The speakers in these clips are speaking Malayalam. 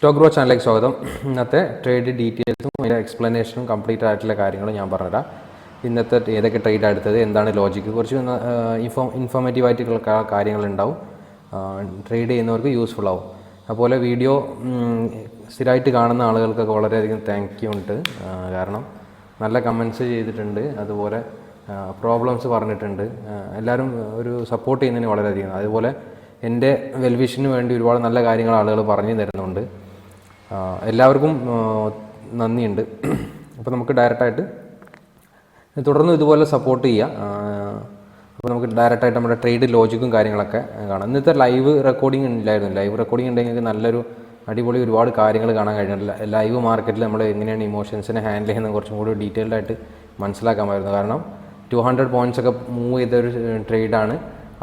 സ്റ്റോക്ക് ഗ്രോ ചാനലിലേക്ക് സ്വാഗതം. ഇന്നത്തെ ട്രേഡ് ഡീറ്റെയിൽസും അതിന്റെ എക്സ്പ്ലനേഷനും കംപ്ലീറ്റ് ആയിട്ടുള്ള കാര്യങ്ങൾ ഞാൻ പറഞ്ഞുതരാം. ഇന്നത്തെ ഏതൊക്കെ ട്രേഡ് എടുത്തത് എന്താണ് ലോജിക്ക് കുറച്ച് ഇൻഫോ ഇൻഫോർമേറ്റീവ് ആയിട്ടുള്ള കാര്യങ്ങളുണ്ടാവും. ട്രേഡ് ചെയ്യുന്നവർക്ക് യൂസ്ഫുൾ ആവും. അതുപോലെ വീഡിയോ സ്ഥിരമായിട്ട് കാണുന്ന ആളുകൾക്കൊക്കെ വളരെയധികം താങ്ക് യു ഉണ്ട്. കാരണം നല്ല കമൻസ് ചെയ്തിട്ടുണ്ട്. അതുപോലെ പ്രോബ്ലംസ് പറഞ്ഞിട്ടുണ്ട്. എല്ലാവരും ഒരു സപ്പോർട്ട് ചെയ്യുന്നതിന് വളരെയധികം. അതുപോലെ എന്റെ വെൽവിഷന് വേണ്ടി ഒരുപാട് നല്ല കാര്യങ്ങൾ ആളുകൾ പറഞ്ഞു തരുന്നുണ്ട്. എല്ലാവർക്കും നന്ദിയുണ്ട്. അപ്പോൾ നമുക്ക് ഡയറക്റ്റായിട്ട് തുടർന്നും ഇതുപോലെ സപ്പോർട്ട് ചെയ്യാം. അപ്പോൾ നമുക്ക് ഡയറക്റ്റായിട്ട് നമ്മുടെ ട്രേഡ് ലോജിക്കും കാര്യങ്ങളൊക്കെ കാണാം. ഇന്നത്തെ ലൈവ് റെക്കോർഡിംഗ് ഇല്ലായിരുന്നു. ലൈവ് റെക്കോർഡിംഗ് ഉണ്ടെങ്കിൽ നല്ലൊരു അടിപൊളി ഒരുപാട് കാര്യങ്ങൾ കാണാൻ കഴിഞ്ഞില്ല ലൈവ് മാർക്കറ്റിൽ നമ്മൾ എങ്ങനെയാണ് ഇമോഷൻസിനെ ഹാൻഡിൽ ചെയ്യുന്നത് കുറച്ചും കൂടി ഡീറ്റെയിൽഡ് ആയിട്ട് മനസ്സിലാക്കാമായിരുന്നു. കാരണം ടു ഹൺഡ്രഡ് പോയിന്റ്സ് ഒക്കെ മൂവ് ചെയ്ത ഒരു ട്രേഡാണ്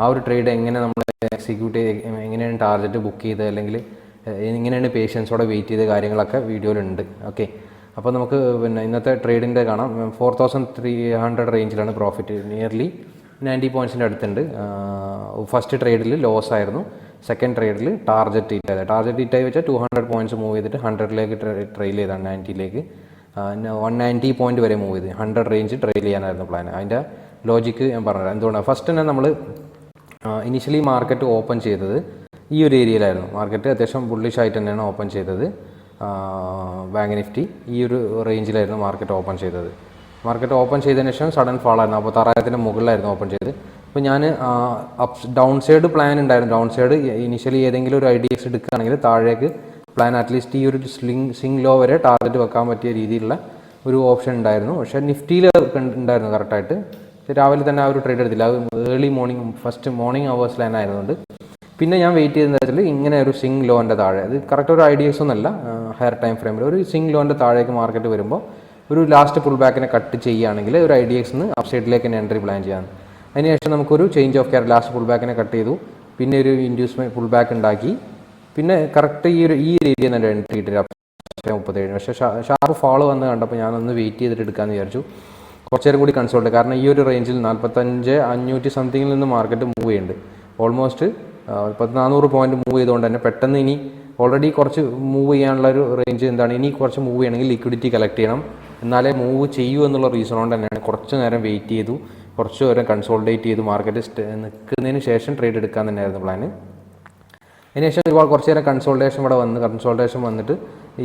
ആ ഒരു ട്രേഡ് എങ്ങനെ നമ്മൾ എക്സിക്യൂട്ട് ചെയ്ത് എങ്ങനെയാണ് ടാർഗറ്റ് ബുക്ക് ചെയ്ത് അല്ലെങ്കിൽ എങ്ങനെയാണ് പേഷ്യൻസോടെ വെയിറ്റ് ചെയ്ത കാര്യങ്ങളൊക്കെ വീഡിയോയിലുണ്ട്. ഓക്കെ അപ്പോൾ നമുക്ക് പിന്നെ ഇന്നത്തെ ട്രേഡിന്റെ കാണാം. ഫോർ തൗസൻഡ് ത്രീ ഹൺഡ്രഡ് റേഞ്ചിലാണ് പ്രോഫിറ്റ് നിയർലി നയന്റി പോയിന്റ്സിന്റെ അടുത്തുണ്ട്. ഫസ്റ്റ് ട്രേഡിൽ ലോസ് ആയിരുന്നു. സെക്കൻഡ് ട്രേഡിൽ ടാർജറ്റ് ഇറ്റ് ആയത്. ടാർജറ്റ് ഇറ്റ് ആയി വെച്ചാൽ ടു ഹൺഡ്രഡ് പോയിന്റ്സ് മൂവ് ചെയ്തിട്ട് ഹൺഡ്രഡിലേക്ക് ട്രെയിൽ ചെയ്താണ് നയന്റിയിലേക്ക് വൺ നയന്റി പോയിന്റ് വരെ മൂവ് ചെയ്ത് ഹൺഡ്രഡ് റേഞ്ച് ട്രെയിൽ ചെയ്യാനായിരുന്നു പ്ലാൻ അതിന്റെ ലോജിക്ക് ഞാൻ പറഞ്ഞുതരാം. എന്തുകൊണ്ടാണ് ഫസ്റ്റ് തന്നെ നമ്മൾ ഇനിഷ്യലി മാർക്കറ്റ് ഓപ്പൺ ചെയ്തത് ഈ ഒരു ഏരിയയിലായിരുന്നു. മാർക്കറ്റ് അത്യാവശ്യം ബുള്ളിഷായിട്ട് തന്നെയാണ് ഓപ്പൺ ചെയ്തത്. ബാങ്ക് നിഫ്റ്റി ഈ ഒരു റേഞ്ചിലായിരുന്നു മാർക്കറ്റ് ഓപ്പൺ ചെയ്തത്. മാർക്കറ്റ് ഓപ്പൺ ചെയ്തതിന് ശേഷം സഡൻ ഫാൾ ആയിരുന്നു. അപ്പോൾ താറായിരത്തിന്റെ മുകളിലായിരുന്നു ഓപ്പൺ ചെയ്തത്. അപ്പോൾ ഞാൻ അപ്പ് ഡൗൺ സൈഡ് പ്ലാൻ ഉണ്ടായിരുന്നു. ഡൗൺ സൈഡ് ഇനിഷ്യലി ഏതെങ്കിലും ഒരു ഐ ഡി എക്സ് എടുക്കുകയാണെങ്കിൽ താഴേക്ക് പ്ലാൻ അറ്റ്ലീസ്റ്റ് ഈ ഒരു സ്ലിങ് സിംഗ് ലോ വരെ ടാർഗറ്റ് വെക്കാൻ പറ്റിയ രീതിയിലുള്ള ഒരു ഓപ്ഷൻ ഉണ്ടായിരുന്നു. പക്ഷേ നിഫ്റ്റിയിൽ ഉണ്ടായിരുന്നു കറക്റ്റായിട്ട് രാവിലെ തന്നെ ആ ഒരു ട്രേഡ് എടുത്തില്ല. അത് early morning first morning hours line ആയതുകൊണ്ട് പിന്നെ ഞാൻ വെയിറ്റ് ചെയ്തതെന്ന് വെച്ചാൽ ഇങ്ങനെ ഒരു സിംഗ് ലോന്റെ താഴെ അത് കറക്റ്റ് ഒരു ഐഡിയസ് ഒന്നല്ല ഹയർ ടൈം ഫ്രെയിമിൽ ഒരു സിംഗ് ലോന്റെ താഴേക്ക് മാർക്കറ്റ് വരുമ്പോൾ ഒരു ലാസ്റ്റ് പുൾ ബാക്കിനെ കട്ട് ചെയ്യുകയാണെങ്കിൽ ഒരു ഐഡിയസ് ഡി എക്സ് അപ്പ് സൈഡിലേക്ക് തന്നെ എൻട്രി പ്ലാൻ ചെയ്യാൻ അതിനുശേഷം നമുക്കൊരു change of care last pull ബാക്കിനെ cut ചെയ്തു. പിന്നെ ഒരു ഇൻഡ്യൂസ്മെന്റ് പുൾ ബാക്ക് ഉണ്ടാക്കി. പിന്നെ കറക്റ്റ് ഈ ഒരു ഈ രീതിയിൽ തന്നെ എൻട്രി ഇട്ടിട്ട് മുപ്പത്തേഴ് പക്ഷേ ഷാർപ്പ് ഫാൾ വന്ന് കണ്ടപ്പോൾ ഞാൻ ഞാനൊന്ന് വെയിറ്റ് ചെയ്തിട്ട് എടുക്കാമെന്ന് വിചാരിച്ചു. കുറച്ചേരം കൂടി കൺസോൾട്ട് കാരണം ഈ ഒരു റേഞ്ചിൽ നാൽപ്പത്തഞ്ച് അഞ്ഞൂറ്റി സംതിങ്ങിൽ നിന്ന് മാർക്കറ്റ് മൂവ് ചെയ്യുന്നുണ്ട്. ഓൾമോസ്റ്റ് പത്ത് നാനൂറ് പോയിന്റ് മൂവ് ചെയ്തുകൊണ്ട് തന്നെ പെട്ടെന്ന് ഇനി ഓൾറെഡി കുറച്ച് മൂവ് ചെയ്യാനുള്ള ഒരു റേഞ്ച് എന്താണ്? ഇനി കുറച്ച് മൂവ് ചെയ്യണമെങ്കിൽ ലിക്വിഡിറ്റി കളക്ട് ചെയ്യണം. എന്നാലേ മൂവ് ചെയ്യൂ എന്നുള്ള റീസൺ കൊണ്ട് തന്നെയാണ്. കുറച്ച് നേരം വെയിറ്റ് ചെയ്തു. കുറച്ച് നേരം കൺസോൾഡേറ്റ് ചെയ്തു. മാർക്കറ്റ് നിൽക്കുന്നതിന് ശേഷം ട്രേഡ് എടുക്കാൻ തന്നെയായിരുന്നു പ്ലാന് അതിനുശേഷം ഒരുപാട് കുറച്ച് നേരം കൺസോൾട്ടേഷൻ ഇവിടെ വന്ന് കൺസോൾട്ടേഷൻ വന്നിട്ട്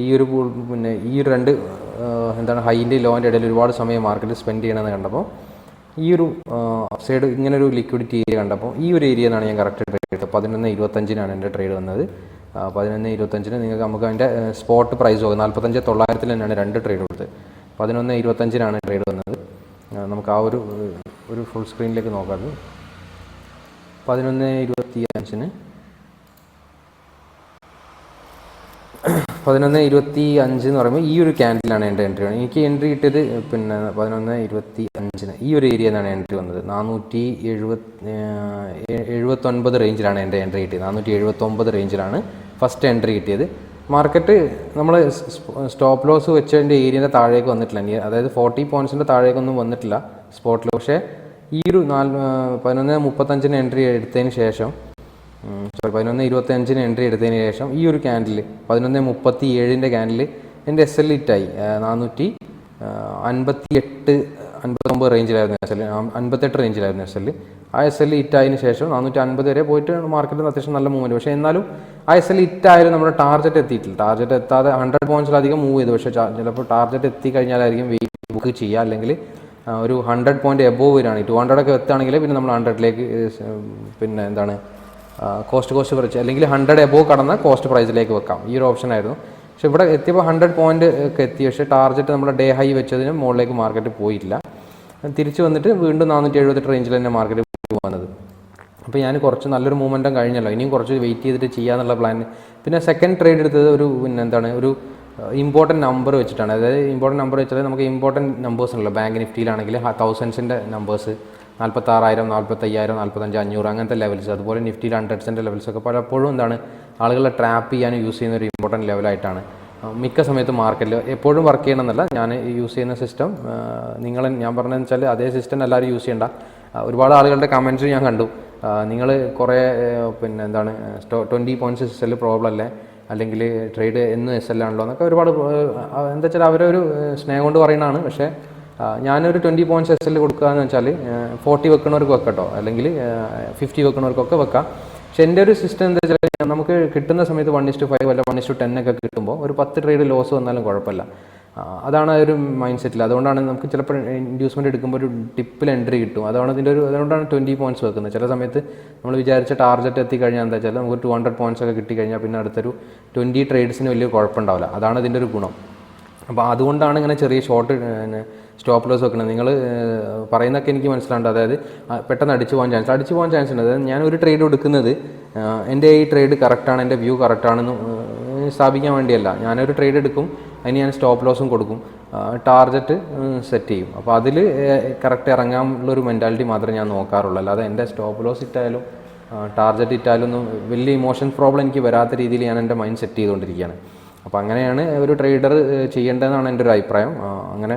ഈ ഒരു പിന്നെ ഈ ഒരു രണ്ട് എന്താണ് ഹൈന്റെ ലോന്റെ ഇടയിൽ ഒരുപാട് സമയം മാർക്കറ്റ് സ്പെൻഡ് ചെയ്യണമെന്ന് കണ്ടപ്പോൾ ഈ ഒരു സൈഡ് ഇങ്ങനെ ഒരു ലിക്വിഡിറ്റി ഏരിയ കണ്ടപ്പോൾ ഈ ഒരു ഏരിയ എന്നാണ് ഞാൻ കറക്റ്റ് പതിനൊന്ന് ഇരുപത്തഞ്ചിനാണ് എന്റെ ട്രേഡ് വന്നത്. പതിനൊന്ന് ഇരുപത്തഞ്ചിന് നിങ്ങൾക്ക് നമുക്ക് അതിന്റെ സ്പോട്ട് പ്രൈസ് പോകും നാൽപ്പത്തഞ്ച് തൊള്ളായിരത്തിൽ തന്നെയാണ് രണ്ട് ട്രേഡ് കൊടുത്തത്. പതിനൊന്ന് ഇരുപത്തഞ്ചിനാണ് ട്രേഡ് വന്നത്. നമുക്ക് ആ ഒരു ഒരു ഫുൾ സ്ക്രീനിലേക്ക് നോക്കാം പതിനൊന്ന് ഇരുപത്തി അഞ്ചിന് പതിനൊന്ന് ഇരുപത്തി അഞ്ച് എന്ന് പറയുമ്പോൾ ഈ ഒരു ക്യാൻഡിലാണ് എന്റെ എൻട്രി വന്നത്. എനിക്ക് എൻട്രി കിട്ടിയത് പിന്നെ പതിനൊന്ന് ഇരുപത്തി അഞ്ചിന്. ഈ ഒരു ഏരിയ നിന്നാണ് എൻട്രി വന്നത്. നാനൂറ്റി എഴുപത്തി എഴുപത്തൊൻപത് റേഞ്ചിലാണ് എന്റെ എൻട്രി കിട്ടിയത്. നാനൂറ്റി എഴുപത്തൊമ്പത് റേഞ്ചിലാണ് ഫസ്റ്റ് എൻട്രി കിട്ടിയത്. മാർക്കറ്റ് നമ്മൾ സ്റ്റോപ്പ് ലോസ് വെച്ചതിന്റെ ഏരിയന്റെ താഴേക്ക് വന്നിട്ടില്ല. അതായത് ഫോർട്ടി പോയിന്റ്സിന്റെ താഴേക്കൊന്നും വന്നിട്ടില്ല സ്പോട്ടിൽ പക്ഷേ ഈ ഒരു നാല് പതിനൊന്ന് മുപ്പത്തഞ്ചിന് എൻട്രി എടുത്തതിന് ശേഷം പതിനൊന്ന് ഇരുപത്തി അഞ്ചിന് എൻട്രി എടുത്തതിന് ശേഷം ഈ ഒരു ക്യാൻഡിൽ പതിനൊന്ന് മുപ്പത്തി ഏഴിന്റെ ക്യാൻഡിൽ എന്റെ എസ് എൽ ഇറ്റായി നാനൂറ്റി അൻപത്തി എട്ട് അൻപത്തൊമ്പത് റേഞ്ചിലായിരുന്നു എസ് എൽ അൻപത്തെട്ട് റേഞ്ചിലായിരുന്നു എസ് എൽ ആ എസ് എൽ ഇറ്റായതിനു ശേഷം നാനൂറ്റി അൻപത് വരെ പോയിട്ട് മാർക്കറ്റിൽ അത്യാവശ്യം നല്ല മൂവ്മെന്റ് പക്ഷേ എന്നാലും ആ എസ് എൽ ഇറ്റായാലും നമ്മുടെ ടാർജറ്റ് എത്തിയിട്ടില്ല. ടാർജറ്റ് എത്താതെ ഹൺഡ്രഡ് പോയിന്റ്സിലധികം മൂവ് ചെയ്തു. പക്ഷേ ചിലപ്പോൾ ടാർജറ്റ് എത്തിക്കഴിഞ്ഞാലായിരിക്കും വെയിറ്റ് ബുക്ക് ചെയ്യുക അല്ലെങ്കിൽ ഒരു ഹൺഡ്രഡ് പോയിന്റ് എബോവ് വരികയാണെങ്കിൽ ടു ഹൺഡ്രഡ് ഒക്കെ എത്തുകയാണെങ്കിൽ പിന്നെ നമ്മൾ ഹൺഡ്രഡിലേക്ക് പിന്നെ എന്താണ് കോസ്റ്റ് കോസ്റ്റ് കുറച്ച്. അല്ലെങ്കിൽ ഹൺഡ്രഡ് എബോവ് കടന്ന കോസ്റ്റ് പ്രൈസിലേക്ക് വെക്കാം. ഈ ഒരു ഓപ്ഷൻ ആയിരുന്നു. പക്ഷെ ഇവിടെ എത്തിയപ്പോൾ ഹൺഡ്രഡ് പോയിന്റ് ഒക്കെ എത്തി. പക്ഷേ ടാർജറ്റ് നമ്മുടെ ഡേ ഹൈ വെച്ചതിന് മുകളിലേക്ക് മാർക്കറ്റ് പോയില്ല തിരിച്ചു വന്നിട്ട് വീണ്ടും നാനൂറ്റി എഴുപത്തെട്ട് റേഞ്ചിൽ തന്നെ മാർക്കറ്റ് വന്നത്. അപ്പോൾ ഞാൻ കുറച്ച് നല്ലൊരു മൂവ്മെന്റും കഴിഞ്ഞല്ലോ. ഇനിയും കുറച്ച് വെയിറ്റ് ചെയ്തിട്ട് ചെയ്യാന്നുള്ള പ്ലാൻ പിന്നെ സെക്കൻഡ് ട്രേഡ് എടുത്തത് ഒരു പിന്നെ എന്താണ് ഒരു ഇമ്പോർട്ടന്റ് നമ്പർ വെച്ചിട്ടാണ്. അതായത് ഇമ്പോർട്ടന്റ് നമ്പർ വെച്ചാൽ നമുക്ക് ഇമ്പോർട്ടന്റ് നമ്പേഴ്സ് ഉണ്ടല്ലോ. ബാങ്ക് നിഫ്റ്റിയിലാണെങ്കിൽ തൗസൻഡ്സിന്റെ നമ്പേഴ്സ് നാൽപ്പത്താറായിരം നാൽപ്പത്തയ്യായിരം നാൽപ്പത്തഞ്ച് അഞ്ഞൂറ് അങ്ങനത്തെ ലെവൽസ് അതുപോലെ നിഫ്റ്റിയിൽ ഹൺഡ്രഡ്സിന്റെ ലെവൽസ് ഒക്കെ പലപ്പോഴും എന്താണ് ആളുകളെ ട്രാപ്പ് ചെയ്യാൻ യൂസ് ചെയ്യുന്ന ഒരു ഇമ്പോർട്ടന്റ് ലെവലായിട്ടാണ് മിക്ക സമയത്തും മാർക്കറ്റിൽ എപ്പോഴും വർക്ക് ചെയ്യണമെന്നല്ല. ഞാൻ യൂസ് ചെയ്യുന്ന സിസ്റ്റം നിങ്ങൾ ഞാൻ പറഞ്ഞതെന്ന് വെച്ചാൽ അതേ സിസ്റ്റം എല്ലാവരും യൂസ് ചെയ്യണ്ട. ഒരുപാട് ആളുകളുടെ കമൻസ് ഞാൻ കണ്ടു. നിങ്ങൾ കുറേ പിന്നെ എന്താണ് twenty points S L problem അല്ലേ? അല്ലെങ്കിൽ ട്രേഡ് എന്ന് എസ് ആണല്ലോ എന്നൊക്കെ ഒരുപാട് എന്താ വെച്ചാൽ അവരൊരു സ്നേഹം കൊണ്ട് പറയുന്നതാണ്. പക്ഷേ ഞാനൊരു ട്വന്റി പോയിന്റ്സ് എസ് എൽ കൊടുക്കുക എന്ന് വെച്ചാൽ ഫോർട്ടി വെക്കണവർക്ക് വെക്കട്ടോ അല്ലെങ്കിൽ ഫിഫ്റ്റി വെക്കണവർക്കൊക്കെ വെക്കാം. പക്ഷെ എന്റെ ഒരു സിസ്റ്റം എന്താ വെച്ചാൽ നമുക്ക് കിട്ടുന്ന സമയത്ത് വൺ ഇസ്റ്റു ഫൈവ് അല്ല വൺ ഇസ്റ്റു ടെൻ ഒക്കെ കിട്ടുമ്പോൾ ഒരു പത്ത് ട്രേഡ് ലോസ് വന്നാലും കുഴപ്പമില്ല. അതാണ് ഒരു മൈൻഡ് സെറ്റിൽ അതുകൊണ്ടാണ് നമുക്ക് ചിലപ്പോൾ ഇൻഡ്യൂസ്മെന്റ് എടുക്കുമ്പോൾ ഒരു ടിപ്പിൽ എൻട്രി കിട്ടും. അതാണ് ഇതിന്റെ ഒരു അതുകൊണ്ടാണ് ട്വന്റി പോയിന്റ്സ് വെക്കുന്നത്. ചില സമയത്ത് നമ്മൾ വിചാരിച്ച ടാർഗറ്റ് എത്തിക്കഴിഞ്ഞാൽ എന്താ വെച്ചാൽ നമുക്ക് ടു ഹൺഡ്രഡ് പോയിന്റ്സ് ഒക്കെ കിട്ടിക്കഴിഞ്ഞാൽ പിന്നെ അടുത്തൊരു ട്വന്റി ട്രേഡ്സിന് വലിയ കുഴപ്പമുണ്ടാവില്ല. അതാണ് ഇതിന്റെ ഒരു ഗുണം. അപ്പോൾ അതുകൊണ്ടാണ് ഇങ്ങനെ ചെറിയ ഷോർട്ട് സ്റ്റോപ്പ് ലോസ് വെക്കണം. നിങ്ങൾ പറയുന്നതൊക്കെ എനിക്ക് മനസ്സിലാണ്ട് അതായത് പെട്ടെന്ന് അടിച്ചു പോകാൻ ചാൻസ് അടിച്ചു പോകാൻ ചാൻസ് ഉണ്ട്. അതായത് ഞാൻ ഒരു ട്രേഡ് എടുക്കുന്നത് എന്റെ ഈ ട്രേഡ് കറക്റ്റാണ് എന്റെ വ്യൂ കറക്റ്റാണെന്ന് സ്ഥാപിക്കാൻ വേണ്ടിയല്ല. ഞാനൊരു ട്രേഡ് എടുക്കും അതിന് ഞാൻ സ്റ്റോപ്പ് ലോസും കൊടുക്കും. ടാർഗറ്റ് സെറ്റ് ചെയ്യും. അപ്പോൾ അതിൽ കറക്റ്റ് ഇറങ്ങാനുള്ളൊരു മെന്റാലിറ്റി മാത്രമേ ഞാൻ നോക്കാറുള്ളൂ. അല്ലാതെ എന്റെ സ്റ്റോപ്പ് ലോസ് ഇട്ടായാലും ടാർഗറ്റ് ഇട്ടാലൊന്നും വലിയ ഇമോഷൻ പ്രോബ്ലം എനിക്ക് വരാത്ത രീതിയിൽ ഞാൻ എന്റെ മൈൻഡ് സെറ്റ് ചെയ്തുകൊണ്ടിരിക്കുകയാണ്. അപ്പോൾ അങ്ങനെയാണ് ഒരു ട്രേഡർ ചെയ്യേണ്ടതെന്നാണ് എന്റെ ഒരു അഭിപ്രായം. അങ്ങനെ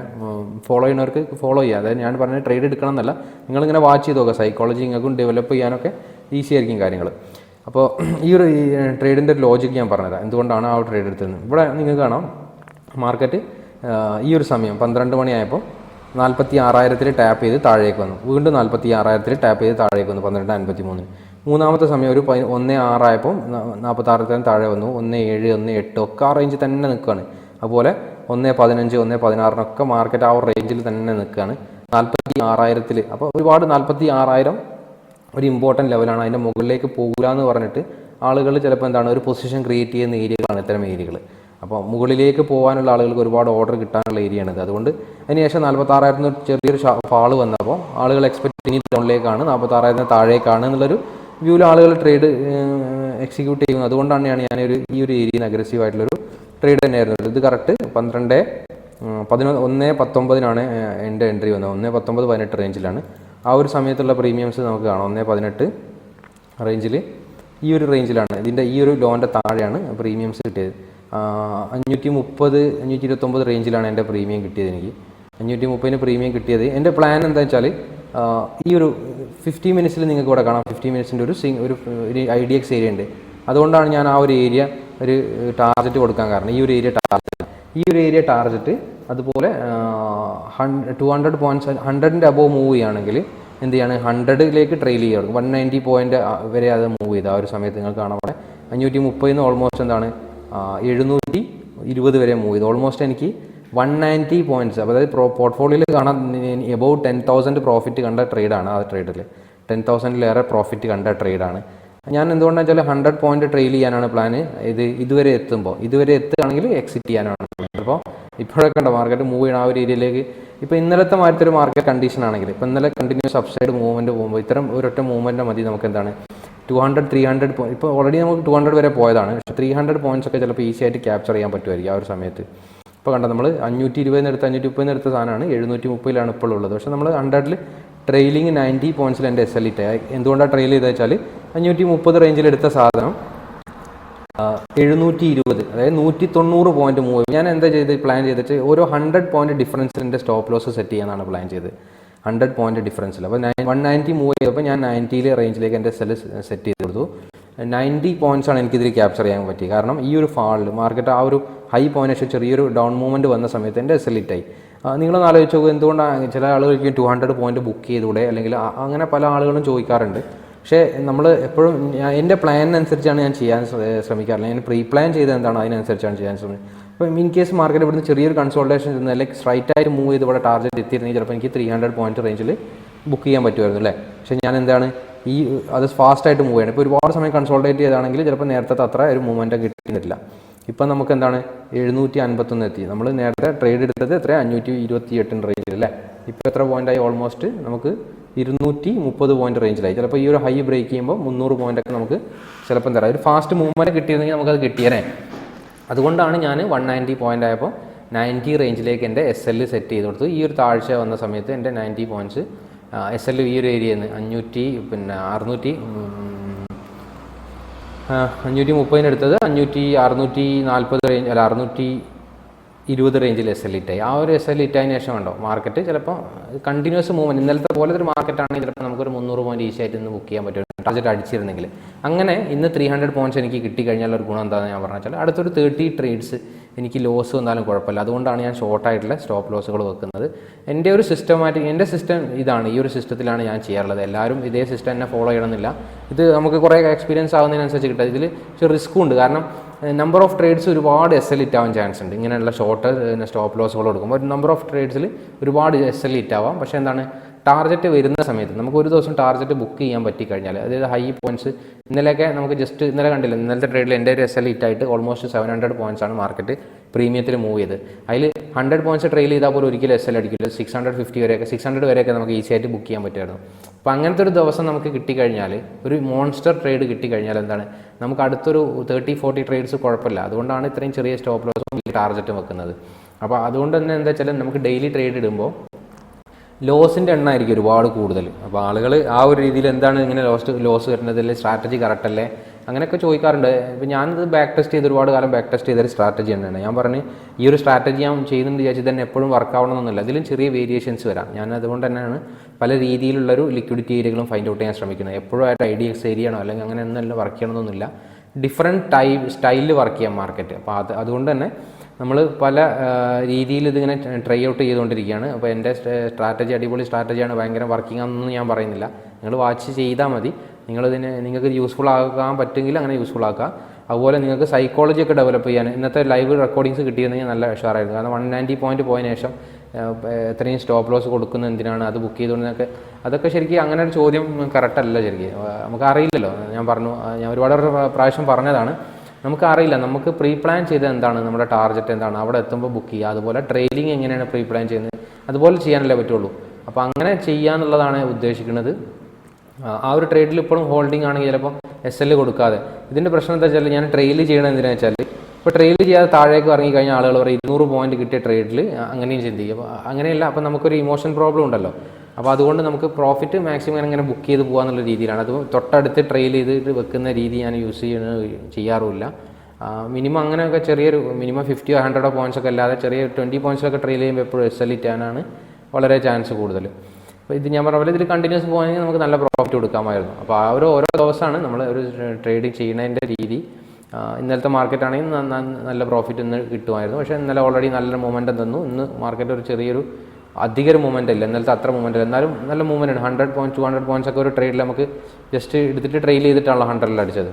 ഫോളോ ചെയ്യുന്നവർക്ക് ഫോളോ ചെയ്യുക. അതായത് ഞാൻ പറഞ്ഞ ട്രേഡ് എടുക്കണം എന്നല്ല നിങ്ങളിങ്ങനെ വാച്ച് ചെയ്ത് നോക്കുക. സൈക്കോളജി നിങ്ങൾക്കും ഡെവലപ്പ് ചെയ്യാനൊക്കെ ഈസി ആയിരിക്കും കാര്യങ്ങൾ അപ്പോൾ ഈ ഒരു ട്രേഡിന്റെ ഒരു ലോജിക്ക് ഞാൻ പറഞ്ഞത്. എന്തുകൊണ്ടാണ് ആ ട്രേഡ് എടുത്തത് ഇവിടെ നിങ്ങൾക്ക് കാണാം മാർക്കറ്റ് ഈ ഒരു സമയം പന്ത്രണ്ട് മണിയായപ്പോൾ നാൽപ്പത്തി ആറായിരത്തിൽ ടാപ്പ് ചെയ്ത് താഴേക്ക് വന്നു. വീണ്ടും നാൽപ്പത്തി ആറായിരത്തിൽ ടാപ്പ് ചെയ്ത് താഴേക്ക് വന്നു പന്ത്രണ്ട് അൻപത്തി മൂന്നിന് മൂന്നാമത്തെ സമയം ഒരു പതി ഒന്ന് ആറായപ്പോൾ നാൽപ്പത്തി ആറായിരത്തിന് താഴെ വന്നു. ഒന്ന് ഏഴ് ഒന്ന് എട്ട് ഒക്കെ ആ റേഞ്ച് തന്നെ നിൽക്കുകയാണ്. അതുപോലെ ഒന്ന് പതിനഞ്ച് ഒന്ന് പതിനാറിനൊക്കെ മാർക്കറ്റ് ആ റേഞ്ചിൽ തന്നെ നിൽക്കുകയാണ്. നാൽപ്പത്തി ആറായിരത്തിൽ അപ്പോൾ ഒരുപാട് നാൽപ്പത്തി ആറായിരം ഒരു ഇമ്പോർട്ടന്റ് ലെവലാണ് അതിന്റെ മുകളിലേക്ക് പോകില്ല എന്ന് പറഞ്ഞിട്ട് ആളുകൾ ചിലപ്പോൾ എന്താണ് ഒരു പൊസിഷൻ ക്രിയേറ്റ് ചെയ്യുന്ന ഏരിയകളാണ് ഇത്തരം ഏരിയകൾ അപ്പോൾ മുകളിലേക്ക് പോകാനുള്ള ആളുകൾക്ക് ഒരുപാട് ഓർഡർ കിട്ടാനുള്ള ഏരിയയാണിത് അതുകൊണ്ട് അതിനുശേഷം നാൽപ്പത്താറായിരത്തിന് ചെറിയൊരു ഫാൾ വന്നപ്പോൾ ആളുകൾ എക്സ്പെക്ട് ഇനി ഡൗണിലേക്കാണ് നാൽപ്പത്താറായിരത്തിന് താഴേക്കാണ് എന്നുള്ളൊരു വ്യൂവിൽ ആളുകൾ ട്രേഡ് എക്സിക്യൂട്ട് ചെയ്യും അതുകൊണ്ടാണ് ഞാൻ ഒരു ഈ ഒരു ഏരിയയിൽ അഗ്രസീവ് ആയിട്ടുള്ളൊരു ട്രേഡ് തന്നെയായിരുന്നു. ഇത് കറക്റ്റ് പന്ത്രണ്ട് പതിനൊന്ന് ഒന്ന് പത്തൊമ്പതിനാണ് എന്റെ എൻട്രി വന്നത്. ഒന്ന് പത്തൊമ്പത് പതിനെട്ട് റേഞ്ചിലാണ് ആ ഒരു സമയത്തുള്ള പ്രീമിയംസ് നമുക്ക് കാണാം. ഒന്ന് പതിനെട്ട് റേഞ്ചിൽ ഈ ഒരു റേഞ്ചിലാണ് ഇതിന്റെ ഈ ഒരു ലോന്റെ താഴെയാണ് പ്രീമിയംസ് കിട്ടിയത്. അഞ്ഞൂറ്റി മുപ്പത് അഞ്ഞൂറ്റി ഇരുപത്തൊമ്പത് റേഞ്ചിലാണ് എന്റെ പ്രീമിയം കിട്ടിയത് എനിക്ക്. അഞ്ഞൂറ്റി മുപ്പതിന് പ്രീമിയം കിട്ടിയത്. എന്റെ പ്ലാൻ എന്താ വെച്ചാൽ ഈ ഒരു ഫിഫ്റ്റി മിനിറ്റ്സിൽ നിങ്ങൾക്ക് ഇവിടെ കാണാം. ഫിഫ്റ്റി മിനിറ്റ്സിന്റെ ഒരു സിംഗ് ഒരു ഐ ഡി എക്സ് ഏരിയ ഉണ്ട്. അതുകൊണ്ടാണ് ഞാൻ ആ ഒരു ഏരിയ ഒരു ടാർഗറ്റ് കൊടുക്കാൻ കാരണം. ഈ ഒരു ഏരിയ ടാർഗറ്റ് ഈ ഒരു ഏരിയ ടാർഗറ്റ് അതുപോലെ ടു ഹൺഡ്രഡ് പോയിന്റ്സ് ഹൺഡ്രഡിന്റെ അബോവ് മൂവ് ചെയ്യുകയാണെങ്കിൽ എന്ത് ചെയ്യാണ്? ഹൺഡ്രഡിലേക്ക് ട്രെയിൽ ചെയ്യുക. വൺ നയന്റി പോയിന്റ് വരെ അത് മൂവ് ചെയ്ത്. ആ ഒരു സമയത്ത് നിങ്ങൾ കാണാൻ അവിടെ അഞ്ഞൂറ്റി മുപ്പതിന് ഓൾമോസ്റ്റ് എന്താണ്? എഴുന്നൂറ്റി ഇരുപത് വരെ മൂവ് ചെയ്ത്. ഓൾമോസ്റ്റ് എനിക്ക് വൺ നയന്റി പോയിന്റ്സ് അതായത് പോർട്ട്ഫോളിയോയിൽ കാണാൻ എബൌട്ട് ടെൻ തൗസൻഡ് പ്രോഫിറ്റ് കണ്ട ട്രേഡാണ് ആ ട്രേഡിൽ ടെൻ തൗസൻഡിലേറെ പ്രോഫിറ്റ് കണ്ട ട്രേഡാണ് ഞാൻ എന്തുകൊണ്ടാണ് വെച്ചാൽ ഹൺഡ്രഡ് പോയിന്റ് ട്രെയിൽ ചെയ്യാനാണ് പ്ലാൻ ഇത് ഇതുവരെ എത്തുമ്പോൾ ഇതുവരെ എത്തുകയാണെങ്കിൽ എക്സിറ്റ് ചെയ്യാനാണ് അപ്പോൾ ഇപ്പോഴൊക്കെ ഉണ്ടോ മാർക്കറ്റ് മൂവ് ചെയ്യണം ആ ഒരു ഏരിയയിലേക്ക് ഇപ്പോൾ ഇന്നലത്തെ മാറ്റത്തെ ഒരു മാർക്കറ്റ് കണ്ടീഷൻ ആണെങ്കിൽ ഇപ്പോൾ ഇന്നലെ കണ്ടിന്യൂസ് അപ്സൈഡ് മൂവ്മെന്റ് പോകുമ്പോൾ ഇത്തരം ഒരൊറ്റ മൂവ്മെന്റ് മതി നമുക്ക് എന്താണ്? ടു ഹൺഡ്രഡ് ത്രീ ഹൺഡ്രഡ് ഇപ്പോൾ ഓൾറെഡി നമുക്ക് ടു ഹൺഡ്രഡ് വരെ പോയതാണ്. പക്ഷേ ത്രീ ഹൺഡ്രഡ് പോയിന്റ്സ് ഒക്കെ ചിലപ്പോൾ ഈസി ആയിട്ട് ക്യാപ്ചർ ചെയ്യാൻ പറ്റുമായിരിക്കും ആ ഒരു സമയത്ത്. ഇപ്പോൾ കണ്ട നമ്മൾ അഞ്ഞൂറ്റി ഇരുപതിന് എടുത്ത് അഞ്ഞൂറ്റി മുപ്പതിന് എടുത്ത സാധനമാണ്. എഴുന്നൂറ്റി മുപ്പതിലാണ് ഇപ്പോൾ ഉള്ളത്. പക്ഷേ നമ്മൾ ഹൺഡ്രഡിൽ ട്രെയിലിംഗ് നയന്റി പോയിന്റ്സിൽ എന്റെ എസ് എൽ ഇട്ട്. എന്തുകൊണ്ടാണ് ട്രെയിൽ ചെയ്തത് വെച്ചാൽ അഞ്ഞൂറ്റി മുപ്പത് റേഞ്ചിൽ എടുത്ത സാധനം എഴുന്നൂറ്റി ഇരുപത് അതായത് നൂറ്റി തൊണ്ണൂറ് പോയിന്റ് മൂവ്. ഞാൻ എന്താ ചെയ്ത് പ്ലാൻ ചെയ്തിട്ട് ഓരോ ഹൺഡ്രഡ് പോയിന്റ് ഡിഫറൻസിന്റെ സ്റ്റോപ്പ് ലോസ് സെറ്റ് ചെയ്യാനാണ് പ്ലാൻ ചെയ്തത്. ഹൺഡ്രഡ് പോയിന്റ് ഡിഫറൻസിൽ അപ്പോൾ വൺ നയന്റി മൂവ് ചെയ്തപ്പോൾ ഞാൻ നയന്റിയിലെ റേഞ്ചിലേക്ക് എന്റെ സെൽ സെറ്റ് ചെയ്ത് കൊടുത്തു. നയന്റി ആണ് എനിക്കിതിൽ ക്യാപ്ചർ ചെയ്യാൻ പറ്റി കാരണം ഈ ഒരു ഫാളിൽ മാർക്കറ്റ് ആ ഒരു ഹൈ പോയിന്റ് ചെറിയൊരു ഡൗൺ മൂവ്മെന്റ് വന്ന സമയത്ത് എന്റെ ഇറ്റായി നിങ്ങളൊന്ന് ആലോചിച്ച് നോക്കുക എന്തുകൊണ്ടാണ് ചില ആളുകൾക്ക് ടു ഹൺഡ്രഡ് പോയിന്റ് ബുക്ക് ചെയ്തൂടെ? അല്ലെങ്കിൽ അങ്ങനെ പല ആളുകളും ചോദിക്കാറുണ്ട്. പക്ഷേ നമ്മൾ എപ്പോഴും എന്റെ പ്ലാനിനനുസരിച്ചാണ് ഞാൻ ചെയ്യാൻ ശ്ര- ശ്രമിക്കാറില്ല ഞാൻ പ്രീ പ്ലാൻ ചെയ്ത് എന്താണ്? അതിനനുസരിച്ചാണ് ചെയ്യാൻ ശ്രമിക്കുന്നത് അപ്പോൾ ഇൻ കേസ് മാർക്കറ്റ് ഇവിടുന്ന് ചെറിയൊരു കൺസോൾട്ടേഷൻ ഇരുന്ന് അല്ലെങ്കിൽ സ്ട്രൈറ്റ് ആയിട്ട് മൂവ് ചെയ്ത് ഇവിടെ ടാർഗറ്റ് എത്തിയിരുന്നെങ്കിൽ ചിലപ്പോൾ എനിക്ക് ത്രീ ഹൺഡ്രഡ് പോയിന്റ് റേഞ്ചിൽ ബുക്ക് ചെയ്യാൻ പറ്റുമായിരുന്നു അല്ലേ? പക്ഷേ ഞാൻ എന്താണ് ഈ അത് ഫാസ്റ്റായിട്ട് മൂവ് ചെയ്യണം. ഇപ്പോൾ ഒരുപാട് സമയം കൺസോൾട്ടേറ്റ് ചെയ്താണെങ്കിൽ ചിലപ്പോൾ നേരത്തെ അത്ര ഒരു മൂവ്മെന്റ് കിട്ടുന്നില്ല. ഇപ്പം നമുക്ക് എന്താണ്? എഴുന്നൂറ്റി അൻപത്തൊന്ന് എത്തി. നമ്മൾ നേരത്തെ ട്രേഡ് എടുത്തത് എത്ര? അഞ്ഞൂറ്റി ഇരുപത്തി എട്ടിന്റെ റേഞ്ചിൽ അല്ലേ? ഇപ്പോൾ എത്ര പോയിന്റായി ഓൾമോസ്റ്റ് നമുക്ക് ഇരുന്നൂറ്റി മുപ്പത് പോയിന്റ് റേഞ്ചിലായി ചിലപ്പോൾ ഈ ഒരു ഹൈ ബ്രേക്ക് ചെയ്യുമ്പോൾ മുന്നൂറ് പോയിന്റ് ഒക്കെ നമുക്ക് ചിലപ്പം തരാം. ഒരു ഫാസ്റ്റ് മൂവ്മെന്റ് കിട്ടിയിരുന്നെങ്കിൽ നമുക്കത് കിട്ടിയേനെ. അതുകൊണ്ടാണ് ഞാൻ വൺ നയന്റി പോയിന്റ് ആയപ്പോൾ നയന്റി റേഞ്ചിലേക്ക് എന്റെ എസ് എൽ സെറ്റ് ചെയ്ത് കൊടുത്തു ഈ ഒരു താഴ്ച വന്ന സമയത്ത് എന്റെ നയന്റി പോയിന്റ്സ് എസ് എൽ ഈ ഒരു ഏരിയയിൽ നിന്ന് അഞ്ഞൂറ്റി പിന്നെ അറുന്നൂറ്റി അഞ്ഞൂറ്റി മുപ്പതിന് എടുത്തത് അഞ്ഞൂറ്റി അറുന്നൂറ്റി നാൽപ്പത് റേഞ്ച് അല്ല അറുന്നൂറ്റി ഇരുപത് റേഞ്ചിൽ എസ് എൽ ഇറ്റായി ആ ഒരു എസ് എൽ ഇറ്റായതിനു ശേഷം ഉണ്ടോ മാർക്കറ്റ് ചിലപ്പോൾ കണ്ടിന്യൂസ് മൂവ്മെന്റ് ഇന്നലത്തെ പോലത്തെ ഒരു മാർക്കറ്റാണെങ്കിൽ ചിലപ്പോൾ നമുക്കൊരു മുന്നൂറ് പോയിന്റ് ഈസി ആയിട്ട് ഇന്ന് ബുക്ക് ചെയ്യാൻ പറ്റും. ടാർജറ്റ് അടിച്ചിരുന്നെങ്കിൽ. അങ്ങനെ ഇന്ന് ത്രീ ഹൺഡ്രഡ് പോയിന്റ്സ് എനിക്ക് കിട്ടിക്കഴിഞ്ഞാൽ ഒരു ഗുണം എന്താണെന്ന് ഞാൻ പറഞ്ഞാൽ അടുത്തൊരു തേർട്ടി ട്രേഡ്സ് എനിക്ക് ലോസ് വന്നാലും കുഴപ്പമില്ല. അതുകൊണ്ടാണ് ഞാൻ ഷോർട്ടായിട്ടുള്ള സ്റ്റോപ്പ് ലോസുകൾ വെക്കുന്നത്. എന്റെ ഒരു സിസ്റ്റമാറ്റിക് എന്റെ സിസ്റ്റം ഇതാണ്. ഈ ഒരു സിസ്റ്റത്തിലാണ് ഞാൻ ചെയ്യാറുള്ളത്. എല്ലാവരും ഇതേ സിസ്റ്റം തന്നെ ഫോളോ ചെയ്യണമെന്നില്ല. ഇത് നമുക്ക് കുറേ എക്സ്പീരിയൻസ് ആവുന്നതിനനുസരിച്ച് കിട്ടുക ഇതിൽ ഇച്ചിരി റിസ്ക്കും ഉണ്ട്. കാരണം നമ്പർ ഓഫ് ട്രേഡ്സ് ഒരുപാട് എസ് എൽ ഇറ്റ് ആവാൻ ചാൻസ് ഉണ്ട്. ഇങ്ങനെയുള്ള ഷോർട്ട് സ്റ്റോപ്പ് ലോസുകൾ കൊടുക്കുമ്പോൾ ഒരു നമ്പർ ഓഫ് ട്രേഡ്സിൽ ഒരുപാട് എസ് എൽ ഇറ്റ് ആവാം പക്ഷേ എന്താണ്? ടാർജറ്റ് വരുന്ന സമയത്ത് നമുക്ക് ഒരു ദിവസം ടാർജറ്റ് ബുക്ക് ചെയ്യാൻ പറ്റി കഴിഞ്ഞാൽ അതായത് ഹൈ പോയിന്റ്സ് ഇന്നലെയൊക്കെ നമുക്ക് ജസ്റ്റ് ഇന്നലെ കണ്ടില്ല ഇന്നലത്തെ ട്രേഡിൽ എന്റെ ഒരു എസ് എൽ ഇറ്റായിട്ട് ഓൾമോസ്റ്റ് സെവൻ ഹൺഡ്രഡ് പോയിന്റ്സ് ആണ് മാർക്കറ്റ് പ്രീമിയത്തിൽ മൂവ് ചെയ്ത് അതിൽ ഹൺഡ്രഡ് പോയിന്റ്സ് ട്രെയിൽ ചെയ്താൽ പോലും ഒരിക്കലും എസ് എൽ അടിക്കില്ല. സിക്സ് ഹൺഡ്രഡ് ഫിഫ്റ്റി വരെയൊക്കെ സിക്സ് ഹൺഡ്രഡ് വരെയൊക്കെ നമുക്ക് ഈസി ആയിട്ട് ബുക്ക് ചെയ്യാൻ പറ്റുമായിരുന്നു. അപ്പോൾ അങ്ങനത്തെ ഒരു ദിവസം നമുക്ക് കിട്ടിക്കഴിഞ്ഞാൽ ഒരു മോൺസ്റ്റർ ട്രേഡ് കിട്ടിക്കഴിഞ്ഞാൽ എന്താണ്? നമുക്ക് അടുത്തൊരു തേർട്ടി ഫോർട്ടി ട്രേഡ്സ് കുഴപ്പമില്ല. അതുകൊണ്ടാണ് ഇത്രയും ചെറിയ സ്റ്റോപ്പ് ലോസും ടാർജറ്റും വെക്കുന്നത്. അപ്പോൾ അതുകൊണ്ട് തന്നെ എന്താ വെച്ചാൽ നമുക്ക് ഡെയിലി ട്രേഡ് ഇടുമ്പോൾ ലോസിന്റെ എണ്ണം ആയിരിക്കും ഒരുപാട് കൂടുതൽ. അപ്പോൾ ആളുകൾ ആ ഒരു രീതിയിൽ എന്താണ് ഇങ്ങനെ ലോസ് ലോസ് വരുന്നത് അല്ലെങ്കിൽ സ്ട്രാറ്റജി കറക്റ്റ് അല്ലേ? അങ്ങനെയൊക്കെ ചോദിക്കാറുണ്ട്. ഇപ്പോൾ ഞാനിത് ബാക്ക് ടെസ്റ്റ് ചെയ്ത് ഒരുപാട് കാലം ബാക്ക് ടെസ്റ്റ് ചെയ്തൊരു സ്ട്രാറ്റജി തന്നെയാണ്. ഞാൻ പറഞ്ഞ് ഈ ഒരു സ്ട്രാറ്റജി ഞാൻ ചെയ്യുന്നുണ്ട് വിചാരിച്ച് തന്നെ എപ്പോഴും വർക്ക് ആവണമെന്നൊന്നുമില്ല. ഇതിലും ചെറിയ വേരിയേഷൻസ് വരാം. ഞാൻ അതുകൊണ്ട് തന്നെയാണ് പല രീതിയിലുള്ളൊരു ലിക്വിഡിറ്റി ഏരിയകളും ഫൈൻഡ് ഔട്ട് ചെയ്യാൻ ശ്രമിക്കുന്നത്. എപ്പോഴും ആയിട്ട് ഐ ഡി എക്സ് ഏരിയ ആണോ അല്ലെങ്കിൽ അങ്ങനെ ഒന്നും വർക്ക് ചെയ്യണമെന്നൊന്നുമില്ല. ഡിഫറെന്റ് ടൈപ്പ് സ്റ്റൈലിൽ വർക്ക് ചെയ്യാം മാർക്കറ്റ് അപ്പോൾ അത് അതുകൊണ്ട് തന്നെ നമ്മൾ പല രീതിയിൽ ഇതിങ്ങനെ ട്രൈ ഔട്ട് ചെയ്തുകൊണ്ടിരിക്കുകയാണ്. അപ്പോൾ എന്റെ സ്ട്രാറ്റജി അടിപൊളി സ്ട്രാറ്റജിയാണ് ഭയങ്കര വർക്കിംഗ് ആണെന്നൊന്നും ഞാൻ പറയുന്നില്ല. നിങ്ങൾ വാച്ച് ചെയ്താൽ മതി. നിങ്ങളിതിന് നിങ്ങൾക്ക് യൂസ്ഫുൾ ആക്കാൻ പറ്റുമെങ്കിൽ അങ്ങനെ യൂസ്ഫുൾ ആക്കുക അതുപോലെ നിങ്ങൾക്ക് സൈക്കോളജി ഒക്കെ ഡെവലപ്പ് ചെയ്യാൻ ഇന്നത്തെ ലൈവ് റെക്കോർഡിങ്സ് കിട്ടിയിരുന്നെങ്കിൽ നല്ല ഉഷാറായിരുന്നു. കാരണം വൺ നയന്റി പോയിന്റ് പോയതിനു ശേഷം എത്രയും സ്റ്റോപ്പ് ലോസ് കൊടുക്കുന്ന എന്തിനാണ്? അത് ബുക്ക് ചെയ്തുകൊണ്ടെന്നൊക്കെ അതൊക്കെ ശരിക്കും അങ്ങനെ ഒരു ചോദ്യം കറക്റ്റ് അല്ല ശരിക്കും. നമുക്ക് അറിയില്ലല്ലോ. ഞാൻ പറഞ്ഞു ഞാൻ ഒരുപാട് പ്രാവശ്യം പറഞ്ഞതാണ്. നമുക്ക് അറിയില്ല നമുക്ക് പ്രീ പ്ലാൻ ചെയ്ത് എന്താണ്? നമ്മുടെ ടാർഗറ്റ് എന്താണ്? അവിടെ എത്തുമ്പോൾ ബുക്ക് ചെയ്യുക. അതുപോലെ ട്രെയിലിംഗ് എങ്ങനെയാണ് പ്രീ പ്ലാൻ ചെയ്യുന്നത്? അതുപോലെ ചെയ്യാനല്ലേ പറ്റുള്ളൂ. അപ്പോൾ അങ്ങനെ ചെയ്യാന്നുള്ളതാണ് ഉദ്ദേശിക്കുന്നത്. ആ ഒരു ട്രേഡിൽ ഇപ്പോഴും ഹോൾഡിംഗ് ആണെങ്കിൽ ചിലപ്പോൾ എസ് എൽ കൊടുക്കാതെ. ഇതിന്റെ പ്രശ്നം എന്താ വെച്ചാൽ ഞാൻ ട്രെയിൽ ചെയ്യണം എന്തിനാണെന്ന് വെച്ചാൽ ഇപ്പോൾ ട്രെയിൽ ചെയ്യാതെ താഴേക്ക് ഇറങ്ങി കഴിഞ്ഞാൽ ആളുകൾ പറയും ഇരുന്നൂറ് പോയിന്റ് കിട്ടിയ ട്രേഡിൽ അങ്ങനെയും ചിന്തിക്കും. അപ്പോൾ അങ്ങനെയല്ല അപ്പോൾ നമുക്കൊരു ഇമോഷൻ പ്രോബ്ലം ഉണ്ടല്ലോ. അപ്പോൾ അതുകൊണ്ട് നമുക്ക് പ്രോഫിറ്റ് മാക്സിമം ഇങ്ങനെ ബുക്ക് ചെയ്ത് പോകാന്നുള്ള രീതിയിലാണ്. അത് തൊട്ടടുത്ത് ട്രെയിൽ ചെയ്തിട്ട് വെക്കുന്ന രീതി ഞാൻ യൂസ് ചെയ്യുന്ന ചെയ്യാറുമില്ല. മിനിമം അങ്ങനെയൊക്കെ ചെറിയൊരു മിനിമം ഫിഫ്റ്റിയോ ഹൺഡ്രഡോ പോയിന്റ്സ് ഒക്കെ അല്ലാതെ ചെറിയ ട്വന്റി പോയിന്റ്സൊക്കെ ട്രെയിൽ ചെയ്യുമ്പോൾ എപ്പോഴും എസ് എൽ ഇറ്റാനാണ് വളരെ ചാൻസ് കൂടുതൽ. അപ്പോൾ ഇത് ഞാൻ പറഞ്ഞ പോലെ ഇതിൽ കണ്ടിന്യൂസ് പോകുകയാണെങ്കിൽ നമുക്ക് നല്ല പ്രോഫിറ്റ് കൊടുക്കാമായിരുന്നു. അപ്പോൾ ആ ഒരു ഓരോ ദിവസമാണ് നമ്മൾ ഒരു ട്രേഡിങ് ചെയ്യുന്നതിന്റെ രീതി. ഇന്നലത്തെ മാർക്കറ്റ് ആണെങ്കിൽ നല്ല പ്രോഫിറ്റ് ഇന്ന് കിട്ടുമായിരുന്നു. പക്ഷേ ഇന്നലെ ഓൾറെഡി നല്ലൊരു മൊമെന്റം തന്നു. ഇന്ന് മാർക്കറ്റ് ഒരു ചെറിയൊരു അധിക ഒരു മൂവ്മെന്റ് ഇല്ല. ഇന്നലത്തെ അത്ര മൂവ്മെന്റ് ഇല്ല. എന്നാലും നല്ല മൂവ്മെന്റ് ആണ്. Hundred point two hundred points ഒക്കെ ഒരു ട്രേഡിൽ നമുക്ക് ജസ്റ്റ് എടുത്തിട്ട് ട്രെയിൽ ചെയ്തിട്ടാണല്ലോ ഹൺഡ്രഡിൽ അടിച്ചത്.